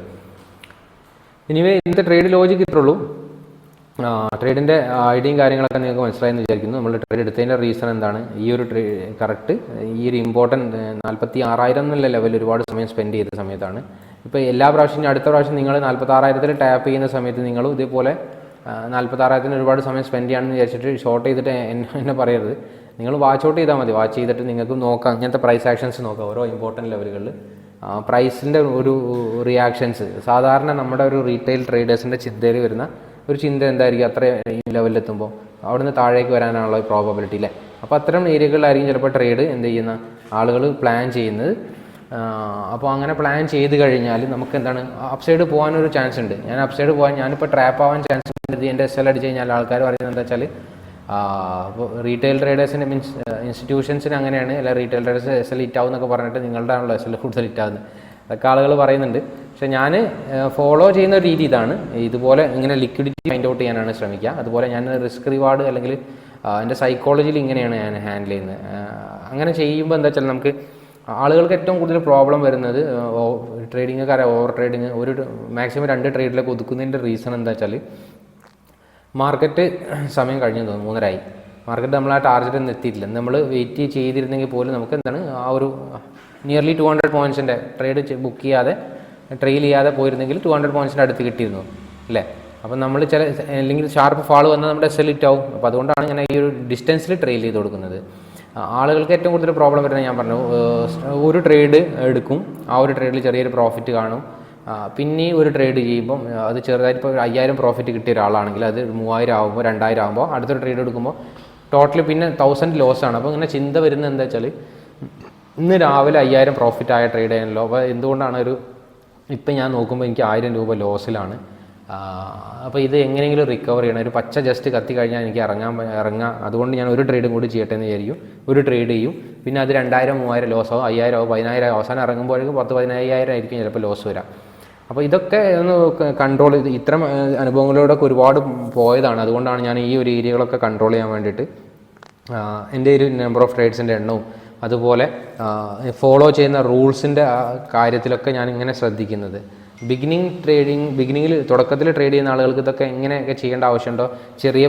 ഇനിവേ ഇന്നത്തെ ട്രേഡ് ലോജിക്ക് ഉള്ളൂ. ട്രേഡിന്റെ ഐഡിയയും കാര്യങ്ങളൊക്കെ നിങ്ങൾക്ക് മനസ്സിലായെന്ന് വിചാരിക്കുന്നു. നമ്മൾ ട്രേഡ് എടുത്തതിന്റെ റീസൺ എന്താണ്? ഈ ഒരു ട്രേ കറക്റ്റ് ഈ ഒരു ഇമ്പോർട്ടന്റ് നാൽപ്പത്തി ആറായിരം എന്നുള്ള ലെവൽ ഒരുപാട് സമയം സ്പെൻഡ് ചെയ്ത സമയത്താണ്. ഇപ്പോൾ എല്ലാ പ്രാവശ്യം അടുത്ത പ്രാവശ്യം നിങ്ങൾ നാൽപ്പത്താറായിരത്തിൽ ടാപ്പ് ചെയ്യുന്ന സമയത്ത് നിങ്ങൾ ഇതേപോലെ നാൽപ്പത്താറായിരത്തിന് ഒരുപാട് സമയം സ്പെൻഡ് ചെയ്യാമെന്ന് വിചാരിച്ചിട്ട് ഷോർട്ട് ചെയ്തിട്ട് എന്നെ പറയരുത്. നിങ്ങൾ വാച്ച് ഔട്ട് ചെയ്താൽ മതി. വാച്ച് ചെയ്തിട്ട് നിങ്ങൾക്ക് നോക്കാം. ഇങ്ങനത്തെ പ്രൈസ് ആക്ഷൻസ് നോക്കാം. ഓരോ ഇമ്പോർട്ടന്റ് ലെവലുകളിൽ പ്രൈസിന്റെ ഒരു റിയാക്ഷൻസ് സാധാരണ നമ്മുടെ ഒരു റീറ്റെയിൽ ട്രേഡേഴ്സിന്റെ ചിന്തയിൽ വരുന്ന ഒരു ചിന്ത എന്തായിരിക്കും? അത്ര ലെവലിലെത്തുമ്പോൾ അവിടുന്ന് താഴേക്ക് വരാനുള്ള പ്രോബബിലിറ്റി അല്ലേ അപ്പോൾ അത്തരം ഏരിയകളിലായിരിക്കും ചിലപ്പോൾ ട്രേഡ് എന്ത് ചെയ്യുന്ന ആളുകൾ പ്ലാൻ ചെയ്യുന്നത്. അപ്പോൾ അങ്ങനെ പ്ലാൻ ചെയ്ത് കഴിഞ്ഞാൽ നമുക്ക് എന്താണ്? അപ്സൈഡ് പോകാനൊരു ചാൻസ് ഉണ്ട്. ഞാൻ അപ്സൈഡ് പോകാൻ ഞാനിപ്പോൾ ട്രാപ്പ് ആവാൻ ചാൻസ് ഉണ്ട്. എന്റെ എസ് എൽ അടിച്ച് കഴിഞ്ഞാൽ ആൾക്കാർ പറയുന്നത് എന്താ വെച്ചാൽ റീറ്റെയിൽ ട്രേഡേഴ്സിന് മീൻസ് ഇൻസ്റ്റിറ്റ്യൂഷൻസിന് അങ്ങനെയാണ്. അല്ല റീറ്റെയിൽ ട്രേഡേഴ്സ് എസ് എൽ ഇറ്റാവും എന്നൊക്കെ പറഞ്ഞിട്ട് നിങ്ങളുടെ ആണല്ലോ എസ് എൽ കൂടുതൽ ഇറ്റാവുന്നത് അതൊക്കെ ആളുകൾ പറയുന്നുണ്ട്. പക്ഷേ ഞാൻ ഫോളോ ചെയ്യുന്ന ഒരു രീതി ഇതാണ്. ഇതുപോലെ ഇങ്ങനെ ലിക്വിഡിറ്റി ഫൈൻഡ് ഔട്ട് ചെയ്യാനാണ് ശ്രമിക്കുക. അതുപോലെ ഞാൻ റിസ്ക് റിവാർഡ് അല്ലെങ്കിൽ എന്റെ സൈക്കോളജിയിൽ ഇങ്ങനെയാണ് ഞാൻ ഹാൻഡിൽ ചെയ്യുന്നത്. അങ്ങനെ ചെയ്യുമ്പോൾ എന്താ വെച്ചാൽ നമുക്ക് ആളുകൾക്ക് ഏറ്റവും കൂടുതൽ പ്രോബ്ലം വരുന്നത് ട്രേഡിങ്ങുകാരെ ഓവർ ട്രേഡിങ് ഒരു മാക്സിമം രണ്ട് ട്രേഡിലേക്ക് ഒതുക്കുന്നതിന്റെ റീസൺ എന്താ വെച്ചാൽ മാർക്കറ്റ് സമയം കഴിഞ്ഞു തോന്നുന്നു മൂന്നരായി മാർക്കറ്റ് നമ്മൾ ആ ടാർഗറ്റ് ഒന്നും എത്തിയിട്ടില്ല. നമ്മൾ വെയിറ്റ് ചെയ്തിരുന്നെങ്കിൽ പോലും നമുക്ക് എന്താണ് ആ ഒരു നിയർലി ടു ഹൺഡ്രഡ് പോയിന്റ്സിന്റെ ട്രേഡ് ബുക്ക് ചെയ്യാതെ ട്രെയിൽ ചെയ്യാതെ പോയിരുന്നെങ്കിൽ ടു ഹൺഡ്രഡ് പോയിന്റ്സിന്റെ അടുത്ത് കിട്ടിയിരുന്നു അല്ലേ? അപ്പം നമ്മൾ ചില അല്ലെങ്കിൽ ഷാർപ്പ് ഫാൾ വന്നാൽ നമ്മുടെ ഇറ്റ് ആവും. അപ്പോൾ അതുകൊണ്ടാണ് ഇങ്ങനെ ഈ ഒരു ഡിസ്റ്റൻസിൽ ട്രെയിൽ ചെയ്ത് കൊടുക്കുന്നത്. ആളുകൾക്ക് ഏറ്റവും കൂടുതൽ പ്രോബ്ലം വരുന്നത് ഞാൻ പറഞ്ഞു ഒരു ട്രേഡ് എടുക്കും ആ ഒരു ട്രേഡിൽ ചെറിയൊരു പ്രോഫിറ്റ് കാണും. പിന്നെ ഒരു ട്രേഡ് ചെയ്യുമ്പം അത് ചെറുതായിട്ട് ഇപ്പോൾ അയ്യായിരം പ്രോഫിറ്റ് കിട്ടിയ ഒരാളാണെങ്കിൽ അത് മൂവായിരം ആകുമ്പോൾ രണ്ടായിരം ആകുമ്പോൾ അടുത്തൊരു ട്രേഡ് എടുക്കുമ്പോൾ ടോട്ടലി പിന്നെ തൗസൻഡ് ലോസ് ആണ്. അപ്പോൾ ഇങ്ങനെ ചിന്ത വരുന്നത് എന്താ വെച്ചാൽ ഇന്ന് രാവിലെ അയ്യായിരം പ്രോഫിറ്റ് ആയ ട്രേഡ് ചെയ്യാനല്ലോ. അപ്പോൾ എന്തുകൊണ്ടാണ് ഒരു ഇപ്പം ഞാൻ നോക്കുമ്പോൾ എനിക്ക് ആയിരം രൂപ ലോസിലാണ് അപ്പോൾ ഇത് എങ്ങനെയെങ്കിലും റിക്കവർ ചെയ്യണം. ഒരു പച്ച ജസ്റ്റ് കത്തി കഴിഞ്ഞാൽ എനിക്ക് ഇറങ്ങാൻ ഇറങ്ങാം. അതുകൊണ്ട് ഞാൻ ഒരു ട്രേഡും കൂടി ചെയ്യട്ടെ എന്ന് വിചാരിക്കും. ഒരു ട്രേഡ് ചെയ്യും. പിന്നെ അത് രണ്ടായിരം മൂവായിരം ലോസ് ആവും. അയ്യായിരം പതിനായിരം അവസാനം ഇറങ്ങുമ്പോഴേക്കും പത്ത് പതിനായിരം ആയിരിക്കും ചിലപ്പോൾ ലോസ് വരാം. അപ്പോൾ ഇതൊക്കെ ഒന്ന് കൺട്രോൾ ചെയ്ത് ഇത്തരം അനുഭവങ്ങളിലൂടെ ഒക്കെ ഒരുപാട് പോയതാണ്. അതുകൊണ്ടാണ് ഞാൻ ഈ ഒരു ഏരിയകളൊക്കെ കൺട്രോൾ ചെയ്യാൻ വേണ്ടിയിട്ട് എന്റെ ഒരു നമ്പർ ഓഫ് ട്രേഡ്സിന്റെ എണ്ണവും അതുപോലെ ഫോളോ ചെയ്യുന്ന റൂൾസിന്റെ കാര്യത്തിലൊക്കെ ഞാൻ ഇങ്ങനെ ശ്രദ്ധിക്കുന്നത്. ബിഗിനിങ് ട്രേഡിങ് ബിഗിനിങ്ങിൽ തുടക്കത്തിൽ ട്രേഡ് ചെയ്യുന്ന ആളുകൾക്ക് ഇതൊക്കെ എങ്ങനെയൊക്കെ ചെയ്യേണ്ട ആവശ്യമുണ്ടോ? ചെറിയ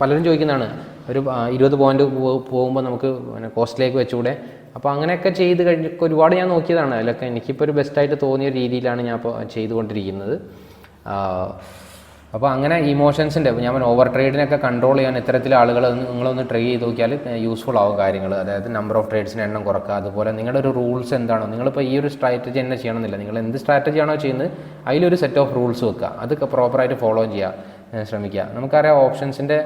പലരും ചോദിക്കുന്നതാണ്. ഒരു ഇരുപത് പോയിന്റ് പോകുമ്പോൾ നമുക്ക് പിന്നെ കോസ്റ്റിലേക്ക് വെച്ചുകൂടെ? അപ്പോൾ അങ്ങനെയൊക്കെ ചെയ്ത് കഴിഞ്ഞ് ഒരുപാട് ഞാൻ നോക്കിയതാണ്. അതിലൊക്കെ എനിക്കിപ്പോൾ ഒരു ബെസ്റ്റായിട്ട് തോന്നിയ രീതിയിലാണ് ഞാൻ ഇപ്പോൾ ചെയ്തുകൊണ്ടിരിക്കുന്നത്. അപ്പോൾ അങ്ങനെ ഇമോഷൻസിന്റെ ഞാൻ ഓവർ ട്രേഡിനൊക്കെ കൺട്രോൾ ചെയ്യാൻ ഇത്തരത്തിൽ ആളുകൾ നിങ്ങളൊന്ന് ട്രൈ ചെയ്ത് നോക്കിയാൽ യൂസ്ഫുൾ ആവും കാര്യങ്ങൾ. അതായത് നമ്പർ ഓഫ് ട്രേഡ്സിന് എണ്ണം കുറക്കുക. അതുപോലെ നിങ്ങളുടെ ഒരു റൂൾസ് എന്താണോ നിങ്ങളിപ്പോൾ ഈ ഒരു സ്ട്രാറ്റജി തന്നെ ചെയ്യണമെന്നില്ല. നിങ്ങൾ എന്ത് സ്ട്രാറ്റജി ആണോ ചെയ്യുന്നത് അതിലൊരു സെറ്റ് ഓഫ് റൂൾസ് വെക്കുക. അതൊക്കെ പ്രോപ്പറായിട്ട് ഫോളോ ചെയ്യുക ശ്രമിക്കുക. നമുക്കറിയാം ഓപ്ഷൻസിന്റെ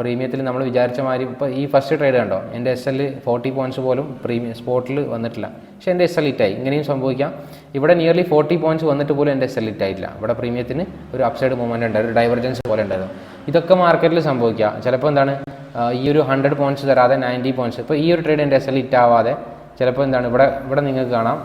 പ്രീമിയത്തിൽ നമ്മൾ വിചാരിച്ച മാതിരി ഇപ്പോൾ ഈ ഫസ്റ്റ് ട്രേഡ് കണ്ടോ? എന്റെ എസ് എൽ ഫോർട്ടി പോയിന്റ്സ് പോലും പ്രീമിയം സ്പോട്ടിൽ വന്നിട്ടില്ല. പക്ഷേ എന്റെ എസ് എൽ ഇറ്റായി ഇങ്ങനെയും സംഭവിക്കാം. ഇവിടെ നിയർലി ഫോർട്ടി പോയിന്റ്സ് വന്നിട്ട് പോലും എന്റെ എസ് എൽ ഇറ്റായിട്ടില്ല ഇവിടെ പ്രീമിയത്തിന് ഒരു അപ്സൈഡ് മൂവ്മെന്റ് ഉണ്ട് ഒരു ഡൈവർജൻസ് പോലെ ഉണ്ടായിരുന്നു. ഇതൊക്കെ മാർക്കറ്റിൽ സംഭവിക്കുക ചിലപ്പോൾ എന്താണ് ഈ ഒരു ഹൺഡ്രഡ് പോയിന്റ്സ് തരാതെ നയന്റി പോയിന്റ്സ് ഇപ്പോൾ ഈ ഒരു ട്രേഡ് എന്റെ എസ് എൽ ഇറ്റാവാതെ ചിലപ്പോൾ എന്താണ് ഇവിടെ ഇവിടെ നിങ്ങൾക്ക് കാണാം.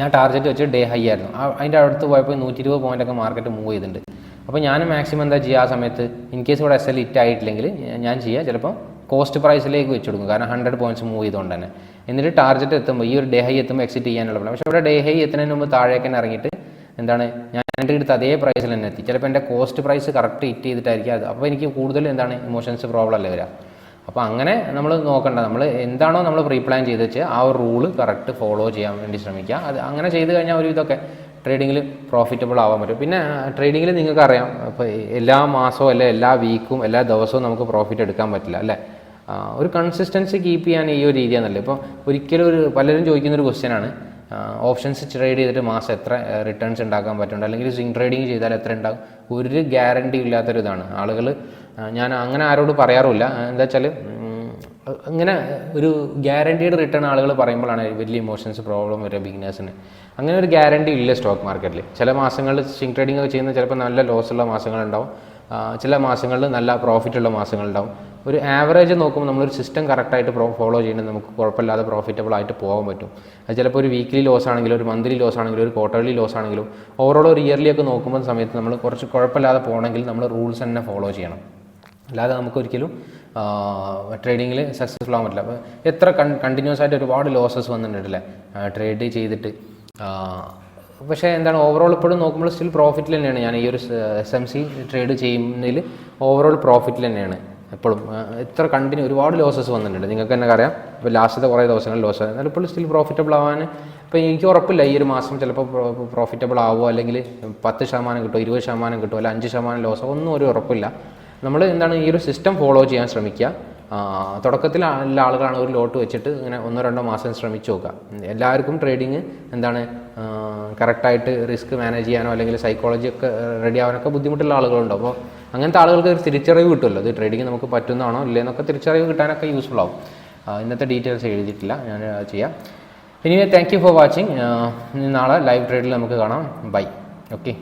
ഞാൻ ടാർഗറ്റ് വെച്ച് ഡേ ഹൈ ആയിരുന്നു. അതിന്റെ അടുത്ത് പോയപ്പോൾ നൂറ്റി ഇരുപത് പോയിന്റ് ഒക്കെ മാർക്കറ്റ് മൂവ് ചെയ്തിട്ടുണ്ട്. അപ്പോൾ ഞാൻ മാക്സിമം എന്താ ചെയ്യുക ആ സമയത്ത് ഇൻ കേസ് ഇവിടെ എസ് എൽ ഹിറ്റ് ആയിട്ടില്ലെങ്കിൽ ഞാൻ ചെയ്യുക ചിലപ്പോൾ കോസ്റ്റ് പ്രൈസിലേക്ക് വെച്ച് കൊടുക്കും. കാരണം ഹൺഡ്രഡ് പോയിന്റ്സ് മൂവ് ചെയ്തുകൊണ്ട് തന്നെ. എന്നിട്ട് ടാർജറ്റ് എത്തുമ്പോൾ ഈ ഒരു ഡേ ഹൈ എത്തുമ്പോൾ എക്സിറ്റ് ചെയ്യാനുള്ള പ്ലാൻ പക്ഷേ ഇവിടെ ഡേ ഹൈ എത്തുന്നതിന് മുമ്പ് താഴേക്ക് തന്നെ ഇറങ്ങിയിട്ട് എന്താണ് ഞാൻ എന്റെ അടുത്ത് അതേ പ്രൈസിൽ തന്നെ എത്തി. ചിലപ്പോൾ എന്റെ കോസ്റ്റ് പ്രൈസ് കറക്റ്റ് ഹിറ്റ് ചെയ്തിട്ടായിരിക്കും അത്. അപ്പോൾ എനിക്ക് കൂടുതൽ എന്താണ് ഇമോഷൻസ് പ്രോബ്ലം അല്ലേ വരിക അപ്പോൾ അങ്ങനെ നമ്മൾ നോക്കണ്ട. നമ്മൾ എന്താണോ നമ്മൾ പ്രീ പ്ലാൻ ചെയ്ത് വെച്ച് ആ ഒരു റൂൾ കറക്റ്റ് ഫോളോ ചെയ്യാൻ വേണ്ടി ശ്രമിക്കുക അത് അങ്ങനെ ചെയ്ത് കഴിഞ്ഞാൽ ഒരു ഇതൊക്കെ ട്രേഡിങ്ങിൽ പ്രോഫിറ്റബിൾ ആവാൻ പറ്റും. പിന്നെ ട്രേഡിങ്ങിൽ നിങ്ങൾക്ക് അറിയാം ഇപ്പോൾ എല്ലാ മാസവും അല്ലെ എല്ലാ വീക്കും എല്ലാ ദിവസവും നമുക്ക് പ്രോഫിറ്റ് എടുക്കാൻ പറ്റില്ല അല്ലേ? ഒരു കൺസിസ്റ്റൻസി കീപ്പ് ചെയ്യാൻ ഈ ഒരു രീതിയാണല്ലേ? ഇപ്പോൾ ഒരിക്കലും ഒരു പലരും ചോദിക്കുന്ന ഒരു ക്വസ്റ്റ്യനാണ് ഓപ്ഷൻസ് ട്രേഡ് ചെയ്തിട്ട് മാസം എത്ര റിട്ടേൺസ് ഉണ്ടാക്കാൻ പറ്റുന്നുണ്ട്? അല്ലെങ്കിൽ സ്വിംഗ് ട്രേഡിങ് ചെയ്താൽ എത്ര ഉണ്ടാകും ഒരു ഗ്യാരണ്ടി ഇല്ലാത്തൊരു ഇതാണ് ആളുകൾ ഞാൻ അങ്ങനെ ആരോട് പറയാറുമില്ല. എന്താ വെച്ചാൽ ഇങ്ങനെ ഒരു ഗ്യാരണ്ടീഡ് റിട്ടേൺ ആളുകൾ പറയുമ്പോഴാണ് വലിയ ഇമോഷൻസ് പ്രോബ്ലം വരിക ബിഗിനേഴ്സിന് അങ്ങനെ ഒരു ഗ്യാരണ്ടി ഇല്ല സ്റ്റോക്ക് മാർക്കറ്റിൽ ചില മാസങ്ങളിൽ സ്വിംഗ് ട്രേഡിംഗ് ഒക്കെ ചെയ്യുന്ന ചിലപ്പോൾ നല്ല ലോസ് ഉള്ള മാസങ്ങളുണ്ടാവും. ചില മാസങ്ങളിൽ നല്ല പ്രോഫിറ്റ് ഉള്ള മാസങ്ങളുണ്ടാവും. ഒരു ആവറേജ് നോക്കുമ്പോൾ നമ്മളൊരു സിസ്റ്റം കറക്റ്റായിട്ട് പ്രോ ഫോളോ ചെയ്യുന്നത് നമുക്ക് കുഴപ്പമില്ലാതെ പ്രോഫിറ്റബിൾ ആയിട്ട് പോകാൻ പറ്റും. അത് ചിലപ്പോൾ ഒരു വീക്ക്ലി ലോസ് ആണെങ്കിലും ഒരു മന്ത്ലി ലോസ് ആണെങ്കിലും ഒരു ക്വാർട്ടർലി ലോസ് ആണെങ്കിലും ഓവറോൾ ഒരു ഇയർലി ഒക്കെ നോക്കുമ്പോൾ സമയത്ത് നമ്മൾ കുറച്ച് കുഴപ്പമില്ലാതെ പോകണമെങ്കിൽ നമ്മൾ റൂൾസ് തന്നെ ഫോളോ ചെയ്യണം. അല്ലാതെ നമുക്കൊരിക്കലും ട്രേഡിങ്ങിൽ സക്സസ്ഫുൾ ആകാൻ പറ്റില്ല. അപ്പോൾ എത്ര കൺ കണ്ടിന്യൂസ് ആയിട്ട് ഒരുപാട് ലോസസ് വന്നിട്ടുണ്ടല്ലേ ട്രേഡ് ചെയ്തിട്ട്. പക്ഷേ എന്താണ് ഓവറോൾ ഇപ്പോഴും നോക്കുമ്പോൾ സ്റ്റിൽ പ്രോഫിറ്റിൽ തന്നെയാണ്. ഞാൻ ഈ ഒരു എസ് എം സി ട്രേഡ് ചെയ്യുന്നതിൽ ഓവറോൾ പ്രോഫിറ്റിൽ തന്നെയാണ് എപ്പോഴും. എത്ര കണ്ടിന്യൂ ഒരുപാട് ലോസസ് വന്നിട്ടുണ്ട്. നിങ്ങൾക്ക് തന്നെ അറിയാം. ഇപ്പോൾ ലാസ്റ്റത്തെ കുറേ ദിവസങ്ങൾ ലോസ് എന്നാലും ഇപ്പോൾ സ്റ്റിൽ പ്രോഫിറ്റബിൾ ആവാൻ ഇപ്പോൾ എനിക്ക് ഉറപ്പില്ല. ഈ ഒരു മാസം ചിലപ്പോൾ പ്രോഫിറ്റബിൾ ആവുമോ? അല്ലെങ്കിൽ പത്ത് ശതമാനം കിട്ടുമോ? ഇരുപത് ശതമാനം കിട്ടുമോ? അല്ലെങ്കിൽ അഞ്ച് ശതമാനം ലോസോ ഒന്നും ഒരു ഉറപ്പില്ല. നമ്മൾ എന്താണ് ഈ ഒരു സിസ്റ്റം ഫോളോ ചെയ്യാൻ ശ്രമിക്കുക. തുടക്കത്തിൽ എല്ലാ ആളുകളാണ് ഒരു ലോട്ട് വെച്ചിട്ട് ഇങ്ങനെ ഒന്നോ രണ്ടോ മാസം ശ്രമിച്ചു നോക്കുക. എല്ലാവർക്കും ട്രേഡിങ് എന്താണ് കറക്റ്റായിട്ട് റിസ്ക് മാനേജ് ചെയ്യാനോ അല്ലെങ്കിൽ സൈക്കോളജി ഒക്കെ റെഡി ആവാനൊക്കെ ബുദ്ധിമുട്ടുള്ള ആളുകളുണ്ട് അപ്പോൾ അങ്ങനത്തെ ആളുകൾക്ക് ഒരു തിരിച്ചറിവ് കിട്ടുമല്ലോ. ഇത് ട്രേഡിങ് നമുക്ക് പറ്റുന്നതാണോ ഇല്ലെന്നൊക്കെ തിരിച്ചറിവ് കിട്ടാനൊക്കെ യൂസ്ഫുൾ ആവും. ഇന്നത്തെ ഡീറ്റെയിൽസ് എഴുതിയിട്ടില്ല. ഞാൻ ചെയ്യാം. ഇനി താങ്ക് യു ഫോർ വാച്ചിങ് നാളെ ലൈവ് ട്രേഡിൽ നമുക്ക് കാണാം. Bye okay